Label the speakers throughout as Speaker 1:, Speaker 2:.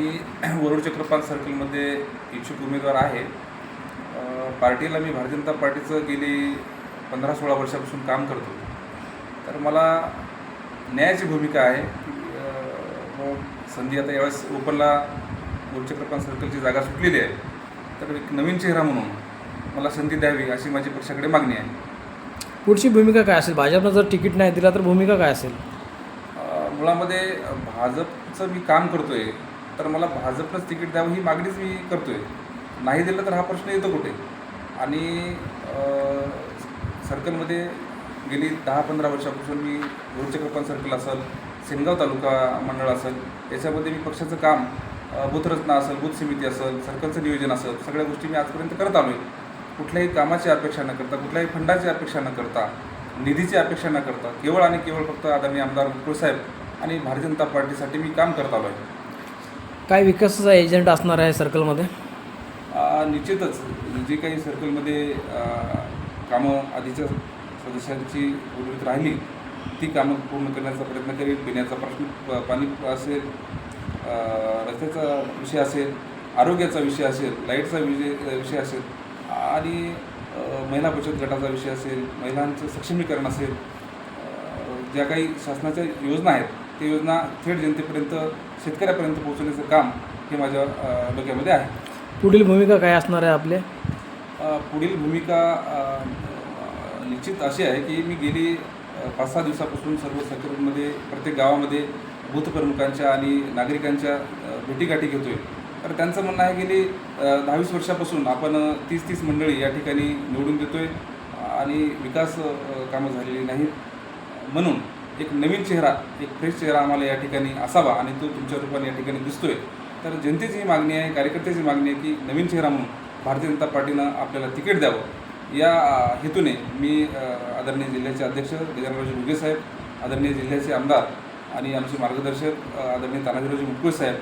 Speaker 1: मी वरुड चक्रपाल सर्कलमध्ये इच्छुक उमेदवार आहे. पार्टीला मी भारतीय जनता पार्टीचं गेली पंधरा सोळा वर्षापासून काम करतो. तर मला न्यायाची भूमिका आहे. की व संधी आता यावेळेस ओपनला वरुड चक्रपाल सर्कलची जागा सुटलेली आहे. तर एक नवीन चेहरा म्हणून मला संधी द्यावी अशी माझी पक्षाकडे मागणी आहे.
Speaker 2: पुढची भूमिका काय असेल? भाजपनं जर तिकीट नाही दिला तर भूमिका काय असेल?
Speaker 1: मुळामध्ये भाजपचं मी काम करतो आहे तर मला भाजपनंच तिकीट द्यावं ही मागणीच मी करतो आहे नाही दिलं तर हा प्रश्न येतो कुठे? आणि सर्कलमध्ये गेली दहा पंधरा वर्षापासून मी गुरुचक्रपाल सर्कल असेल सेनगाव तालुका मंडळ असेल याच्यामध्ये मी पक्षाचं काम बूथरचना असेल बूथ समिती असेल सर्कलचं नियोजन असेल सगळ्या गोष्टी मी आजपर्यंत करत आलो आहे कुठल्याही कामाची अपेक्षा न करता कुठल्याही फंडाची अपेक्षा न करता निधीची अपेक्षा न करता केवळ आणि केवळ फक्त आदरणीय आमदार मुकुळ साहेब आणि भारतीय जनता पार्टीसाठी मी काम करत आलो आहे
Speaker 2: काय विकासाचा एजंट असणार आहे सर्कलमध्ये
Speaker 1: निश्चितच. जे काही सर्कलमध्ये कामं आधीच्या सदस्यांची उर्वरित राहिली ती कामं पूर्ण करण्याचा प्रयत्न करेल पिण्याचा प्रश्न प- पाणी असेल रस्त्याचा विषय असेल आरोग्याचा विषय असेल लाईटचा विषय विषय असेल आणि महिला बचत गटाचा विषय असेल महिलांचं सक्षमीकरण असेल ज्या काही शासनाच्या योजना आहेत त्या योजना थेट जनतेपर्यंत शेतकऱ्यापर्यंत पोहोचवण्याचं काम हे माझ्या डोक्यामध्ये आहे.
Speaker 2: पुढील भूमिका काय असणार आहे आपले?
Speaker 1: अ, पुढील भूमिका अ, निश्चित अशी आहे की मी गेली अ, पाच सहा दिवसापासून सर्व सर्कलमध्ये प्रत्येक गावामध्ये बूथ प्रमुखांच्या आणि नागरिकांच्या अ, भेटीगाठी घेतोय. तर त्यांचं म्हणणं आहे गेली दहावीस वर्षापासून आपण तीस तीस मंडळी या ठिकाणी निवडून देतोय आणि विकास अ, कामं झालेली नाहीत. म्हणून एक नवीन चेहरा एक फ्रेश चेहरा आम्हाला या ठिकाणी असावा आणि तो तुमच्या रूपाने या ठिकाणी दिसतोय. तर जनतेची ही मागणी आहे कार्यकर्त्याची मागणी आहे की नवीन चेहरा म्हणून भारतीय जनता पार्टीनं आपल्याला तिकीट द्यावं. या हेतूने मी आदरणीय जिल्ह्याचे अध्यक्ष गजानरावजी मुगे साहेब आदरणीय जिल्ह्याचे आमदार आणि आमचे मार्गदर्शक आदरणीय तानाजीरावजी मुटकुळे साहेब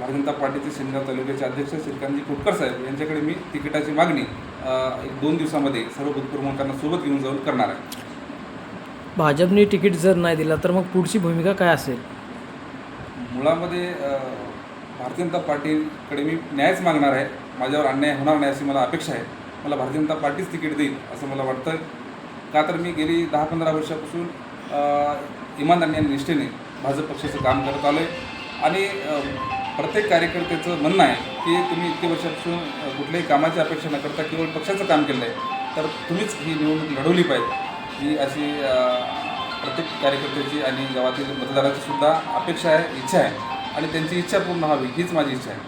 Speaker 1: भारतीय जनता पार्टीचे सिंगाव तालुक्याचे अध्यक्ष श्रीकांतजी कुटकर साहेब यांच्याकडे मी तिकिटाची मागणी एक दोन दिवसामध्ये सर्व बुथप्रमुखांना सोबत घेऊन जाऊन करणार आहे.
Speaker 2: भाजपने तिकीट जर नाही दिला तर मग पुढची भूमिका काय असेल?
Speaker 1: मुळामध्ये भारतीय जनता पार्टीकडे मी न्यायच मागणार आहे. माझ्यावर अन्याय होणार नाही अशी मला अपेक्षा आहे. मला भारतीय जनता पार्टीच तिकीट देईल असं मला वाटतं का तर मी गेली दहा पंधरा वर्षापासून इमानदारी आणि निष्ठेने भाजप पक्षाचं काम करत आलो आहे आणि प्रत्येक कार्यकर्त्याचं म्हणणं आहे की तुम्ही इतके वर्षापासून कुठल्याही कामाची अपेक्षा न करता केवळ पक्षाचं काम केलं आहे तर तुम्हीच ही निवडणूक लढवली पाहिजे. ही अशी प्रत्येक कार्यकर्त्याची आणि गावातील मतदाराची सुद्धा अपेक्षा आहे इच्छा आहे. आणि त्यांची इच्छा पूर्ण व्हावी हीच माझी इच्छा आहे.